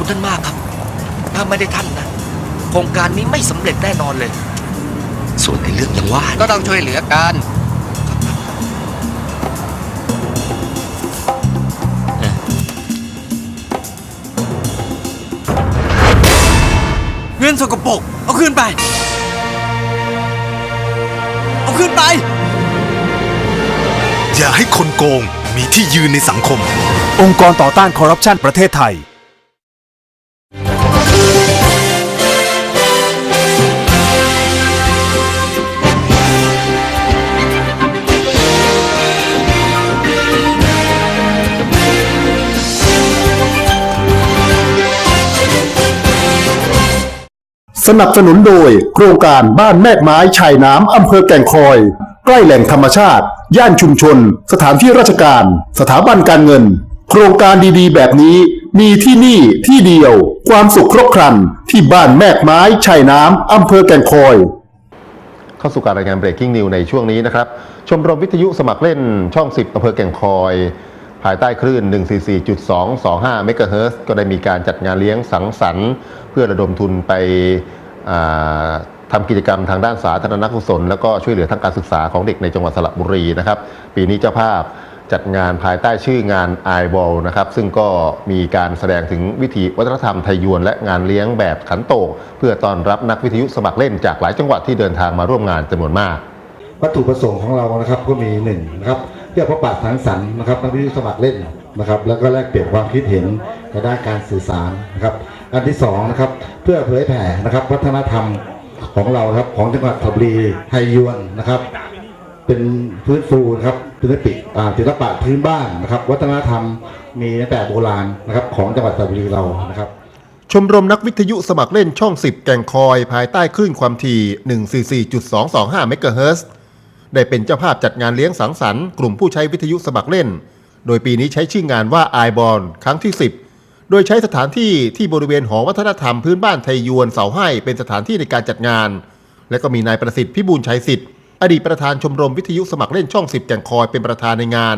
คุณท่านมากครับ ถ้าไม่ได้ท่านนะ โครงการนี้ไม่สำเร็จแน่นอนเลย ส่วนในเรื่องอย่างว่าก็ต้องช่วยเหลือกัน เงินสกปรกเอาคืนไป เอาคืนไป อย่าให้คนโกงมีที่ยืนในสังคม องค์กรต่อต้านคอร์รัปชันประเทศไทย สนับสนุนโดย โครงการบ้านแมกไม้ชายน้ำอำเภอแก่งคอย ใกล้แหล่งธรรมชาติ ย่านชุมชน สถานที่ราชการ สถาบันการเงิน โครงการดีๆ แบบนี้ มีที่นี่ที่เดียว ความสุขครบครันที่บ้านแมกไม้ชายน้ำอำเภอแก่งคอย เข้าสู่การรายงาน breaking news ในช่วงนี้นะครับ ชมรมวิทยุสมัครเล่นช่อง 10อำเภอแก่งคอย ภายใต้คลื่น 144.225 เมกะเฮิรตซ์ก็ได้มีการจัดงานเลี้ยงสังสรรค์ เพื่อระดมทุนไป อ่าทำกิจกรรมทางด้านสาธารณกุศล แล้วก็ช่วยเหลือทางการศึกษาของเด็กในจังหวัดสระบุรีนะครับ ปีนี้เจ้าภาพจัดงานภายใต้ชื่องาน i b a l l นะครับ ซึ่งก็มีการแสดงถึงวิถีวัฒนธรรมไทยยวน และงานเลี้ยงแบบขันโตก เพื่อต้อนรับนักวิทยุสมัครเล่นจากหลายจังหวัดที่เดินทางมาร่วมงานจำนวนมาก วัตถุประสงค์ของเรานะครับก็มีหนึ่งนะครับเพื่อพบปะสังสรรค์นะครับนักวิทยุสมัครเล่นนะครับ แล้วก็แลกเปลี่ยนความคิดเห็นในด้านการสื่อสารนะครับ อันที่สองนะครับเพื่อเผยแผ่นะครับวัฒนธรรมของเราครับของจังหวัดสระบุรีไทยยวนนะครับ เป็นพื้นฟูนะครับศิลปิศิลปะพื้นบ้านนะครับ วัฒนธรรมมีตั้งแต่โบราณนะครับของจังหวัดสระบุรีเรานะครับ ชมรมนักวิทยุสมัครเล่นช่อง 10 แก่งคอยภายใต้คลื่นความถี่ 144.225เมกะเฮิรตซ์ได้เป็นเจ้าภาพจัดงานเลี้ยงสังสรรค์กลุ่มผู้ใช้วิทยุสมัครเล่น โดยปีนี้ใช้ชื่องานว่า i b o n ครั้งที่ 10 โดยใช้สถานที่ที่บริเวณหอวัฒนธรรมพื้นบ้านไทยยวนเสาให้เป็นสถานที่ในการจัดงาน และก็มีนายประสิทธิ์พิบูลชัยสิทธิ์อดีตประธานชมรมวิทยุสมัครเล่นช่อง10แก่งคอยเป็นประธานในงาน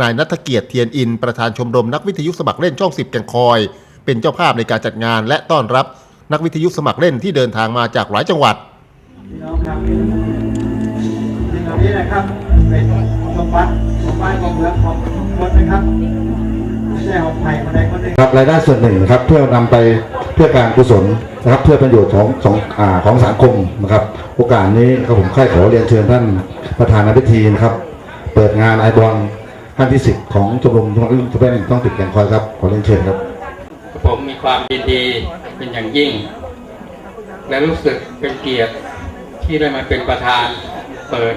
นายนัทเกียรติเทียนอิน ประธานชมรมนักวิทยุสมัครเล่นช่อง10แก่งคอย เป็นเจ้าภาพในการจัดงาน และต้อนรับนักวิทยุสมัครเล่นที่เดินทางมาจากหลายจังหวัดพี่น้องครับสิ่งเหล่านี้นะครับเป็นสมบัติของบ้านของเมืองของทุกคนนะครับ ครคนใดคนหนึ่งครับรายได้ส่วนหนึ่งนะครับเพื่อนำไปเพื่อการกุศลนะครับ เพื่อประโยชน์ของของอ่าของสังคมนะครับ โอกาสนี้ครับผมค่ายขอเรียนเชิญท่านประธานในพิธีนะครับ เปิดงานไอบอลท่านที่สิบของชมรมชมรมทุเรศต้องติดแก่งคอยครับขอเรียนเชิญครับ ผมมีความยินดีเป็นอย่างยิ่ง และรู้สึกเป็นเกียรติที่ได้มาเป็นประธานเปิด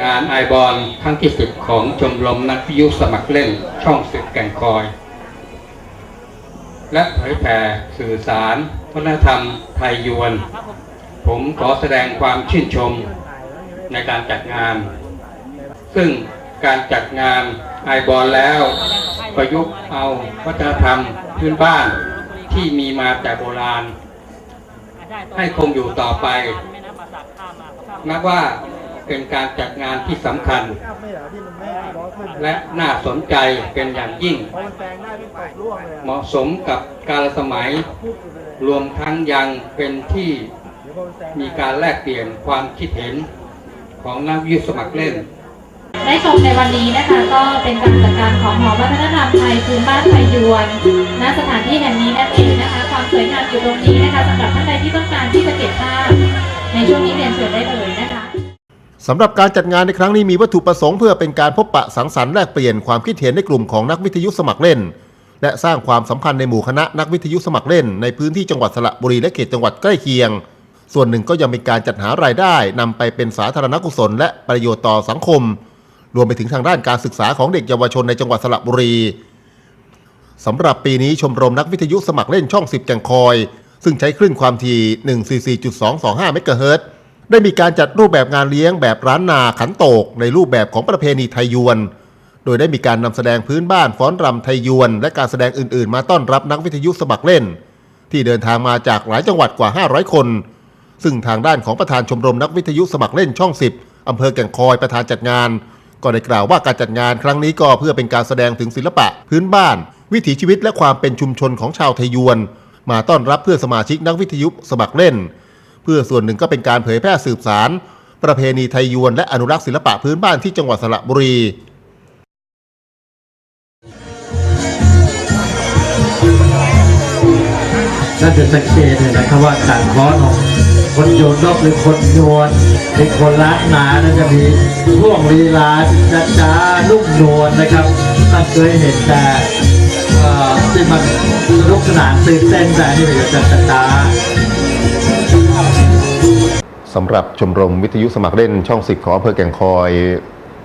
งานไอบอลครั้งที่สิบของชมรมนักวิทยุสมัครเล่นช่องสิบแก่งคอย และเผยแผ่สื่อสารวัฒนธรรมไทยยวน ผมขอแสดงความชื่นชมในการจัดงาน ซึ่งการจัดงานไอบอลแล้ว ประยุกต์เอาวัฒนธรรมพื้นบ้านที่มีมาแต่โบราณ ให้คงอยู่ต่อไปนับว่า เป็นการจัดงานที่สำคัญ และน่าสนใจเป็นอย่างยิ่ง เหมาะสมกับกาลสมัย รวมทั้งยังเป็นที่มีการแลกเปลี่ยนความคิดเห็นของนักวิทยุสมัครเล่น ได้ชมในวันนี้นะคะก็เป็นการจัดการของหอวัฒนธรรมไทยพื้นบ้านไทยยวนณสถานที่แห่งนี้นั่นเองนะคะ ความสวยงามอยู่ตรงนี้นะคะสำหรับท่านใดที่ต้องการที่จะเก็บภาพในช่วงนี้เรียนเชิญได้เลยนะคะ สำหรับการจัดงานในครั้งนี้มีวัตถุประสงค์เพื่อเป็นการพบปะสังสรรค์แลกเปลี่ยนความคิดเห็นในกลุ่มของนักวิทยุสมัครเล่น และสร้างความสัมพันธ์ในหมู่คณะนักวิทยุสมัครเล่น ในพื้นที่จังหวัดสระบุรีและเขตจังหวัดใกล้เคียง ส่วนหนึ่งก็ยังมีการจัดหารายได้นำไปเป็นสาธารณกุศล และประโยชน์ต่อสังคม รวมไปถึงทางด้านการศึกษาของเด็กเยาวชนในจังหวัดสระบุรีสำหรับปีนี้ชมรมนักวิทยุสมัครเล่นช่อง 10 แก่งคอย ซึ่งใช้คลื่นความถี่144.225เมกะเฮิรตซ์ ได้มีการจัดรูปแบบงานเลี้ยงแบบร้านนาขันโตก ในรูปแบบของประเพณีไทยยวน โดยได้มีการนำแสดงพื้นบ้านฟ้อนรำไทยยวน และการแสดงอื่น ๆ มาต้อนรับนักวิทยุสมัครเล่น ที่เดินทางมาจากหลายจังหวัดกว่า 500 คน ซึ่งทางด้านของประธานชมรมนักวิทยุสมัครเล่นช่อง 10อำเภอแก่งคอยประธานจัดงาน ก็ได้กล่าวว่าการจัดงานครั้งนี้ก็เพื่อเป็นการแสดงถึงศิลปะ พื้นบ้าน วิถีชีวิตและความเป็นชุมชนของชาวไทยยวน มาต้อนรับเพื่อนสมาชิกนักวิทยุสมัครเล่น เพื่อส่วนหนึ่งก็เป็นการเผยแพร่สืบสาร ประเพณีไทยยวนและอนุรักษ์ศิลปะพื้นบ้านที่จังหวัดสระบุรีท่านจะสังเกตเลยนะครับว่าการเคาะของคนโยนนกหรือคนโยนหรือคนล้านนานั้นจะมีช่วงลีลาจ้าจ้านุ่มนวลนะครับท่านเคยเห็นแต่เออที่มันสนุกสนานตื่นเต้นแต่อันนี่เป็นจ้าจ้า สำหรับชมรมวิทยุสมัครเล่นช่องสิบของอำเภอแก่งคอย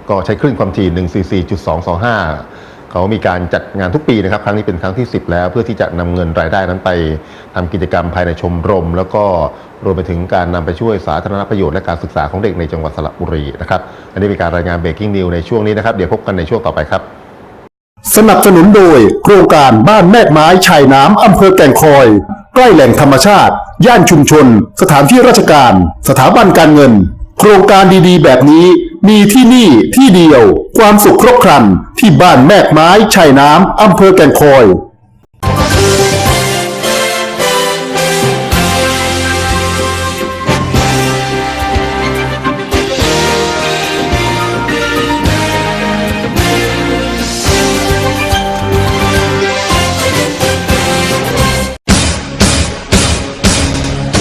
ก็ใช้คลื่นความถี่ 144.225 เขามีการจัดงานทุกปีนะครับ ครั้งนี้เป็นครั้งที่ 10 แล้ว เพื่อที่จะนำเงินรายได้นั้นไปทำกิจกรรมภายในชมรม แล้วก็รวมไปถึงการนำไปช่วยสาธารณประโยชน์และการศึกษาของเด็กในจังหวัดสระบุรีนะครับ อันนี้เป็นการรายงานเบรกกิ้งนิวในช่วงนี้นะครับ เดี๋ยวพบกันในช่วงต่อไปครับ สนับสนุนโดยโครงการบ้านแม่กไม้ชายน้ำอำเภอแก่งคอย ใกล้แหล่งธรรมชาติ ย่านชุมชน สถานที่ราชการ สถาบันการเงิน โครงการดีๆ แบบนี้ มีที่นี่ที่เดียว ความสุขครบครันที่บ้านแม่กไม้ชายน้ำอำเภอแก่งคอย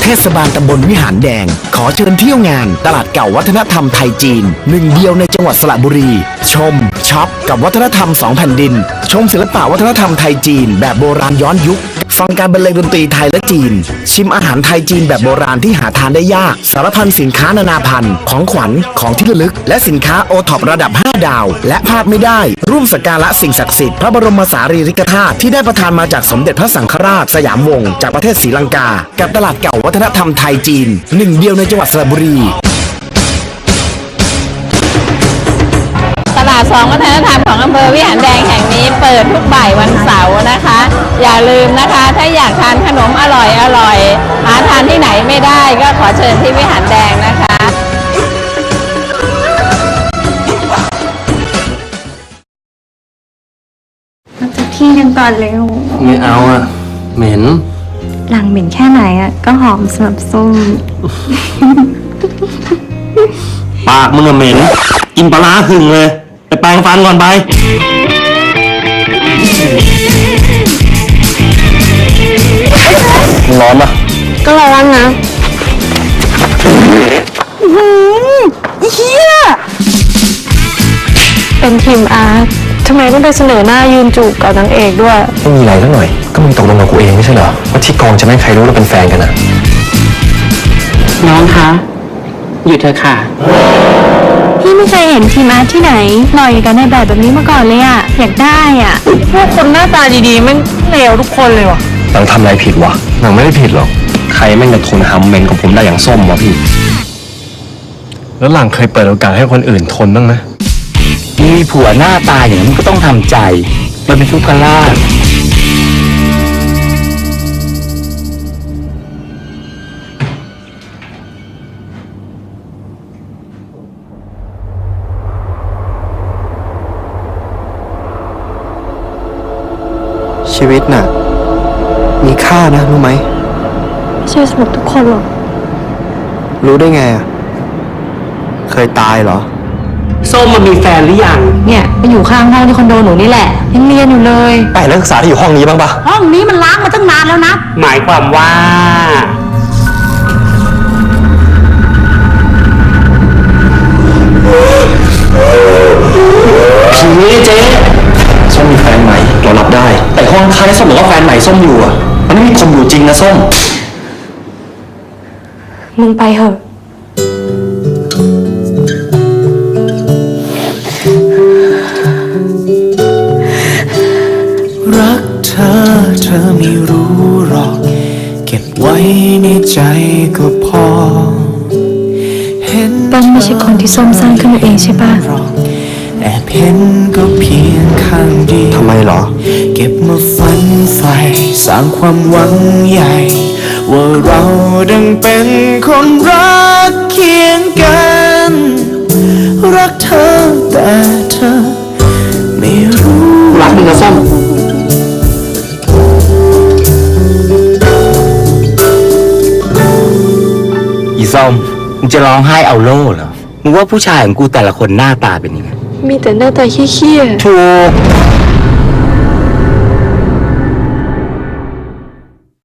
ทศบาลตำบลวิหารแดง ขอเชิญเที่ยวงาน ตลาดเก่าวัฒนธรรมไทยจีน หนึ่งเดียวในจังหวัดสระบุรี ชมช็อปกับวัฒนธรรมสองแผ่นดิน ชมศิลปะวัฒนธรรมไทยจีน แบบโบราณย้อนยุค ฟังการบรรเลงดนตรีไทยและจีน ชิมอาหารไทยจีนแบบโบราณที่หาทานได้ยาก สารพันสินค้านานาพันธุ์ของขวัญของที่ระลึก และสินค้าโอท็อประดับ 5 ดาว และพลาดไม่ได้ ร่วมสักการะสิ่งศักดิ์สิทธิ์พระบรมสารีริกธาตุที่ได้ประทานมาจากสมเด็จพระสังฆราชสยามวงศ์จากประเทศศรีลังกา กับตลาดเก่าวัฒนธรรมไทยจีนหนึ่งเดียวในจังหวัดสระบุรี สองวัฒนธรรมของอำเภอวิหารแดงแห่งนี้เปิดทุกบ่ายวันเสาร์นะคะ อย่าลืมนะคะถ้าอยากทานขนมอร่อยอร่อยหาทานที่ไหนไม่ได้ก็ขอเชิญที่วิหารแดงนะคะเราจะที่กันก่อนเร็วไม่เอาอะเหม็น หลังเหม็นแค่ไหนอะก็หอมสำหรับส้มปากมึงอะเหม็น กินปลาร้าหึงเลย ไปแปรงฟันก่อนไป ร้อนปะก็ร้อนนะเฮียเป็นทีมอาร์ตทำไมต้องไปเสนอหน้ายืนจูบกับนางเอกด้วย ไม่มีอะไรสักหน่อย ก็มึงตกลงกับกูเองไม่ใช่เหรอว่าที่กองจะไม่ให้ใครรู้เราเป็นแฟนกันอะน้องคะ หยุดเถอะค่ะ พี่ไม่เคยเห็นทีมอาร์ตที่ไหนหล่อยกันในแบบแบบนี้มาก่อนเลยอะอยากได้อะพวกคนหน้าตาดีๆมันเลวทุกคนเลยว่ะหลังทำอะไรผิดวะหลังไม่ได้ผิดหรอก ใครแม่งจะทนหำเหม็นของผมได้อย่างส้มวะพี่ แล้วหลังเคยเปิดโอกาสให้คนอื่นทนบ้างไหมมีผัวหน้าตาอย่างนั้นก็ต้องทำใจ มันเป็นทุกขลาภ ชีวิตน่ะ มีค่านะรู้ไหม ไม่ใช่สำหรับทุกคนหรอก รู้ได้ไงอะ เคยตายเหรอ ส้มมันมีแฟนหรือยัง เนี่ยไปอยู่ข้างห้องที่คอนโดหนูนี่แหละยังเรียนอยู่เลย ไปนักศึกษาที่อยู่ห้องนี้บ้างปะห้องนี้มันล้างมาตั้งนานแล้วนะ หมายความว่า ผีเจ๊ เรารับได้ แต่ห้องค้าที่ส้มบอกว่าแฟนใหม่ส้มอยู่อะมันไม่มีคนอยู่จริงนะส้ม มึงไปเถอะ รักเธอเธอไม่รู้หรอก เก็บไว้ในใจก็พอ เห็นป้อมไม่ใช่คนที่ส้มสร้างขึ้นมาเองใช่ปะ หรอกแอบเห็นก็เพียงข้างดีทำไมเหรอ เก็บมาฝันใฝ่สร้างความหวังใหญ่ ว่าเราดังเป็นคนรักเคียงกัน รักเธอแต่เธอไม่รู้รักมึงนะส้มอีส้มมึงจะร้องไห้เอาโล่เหรอ มึงว่าผู้ชายของกูแต่ละคนหน้าตาเป็นยังไง มีแต่หน้าตาเขี้ยๆ ถูก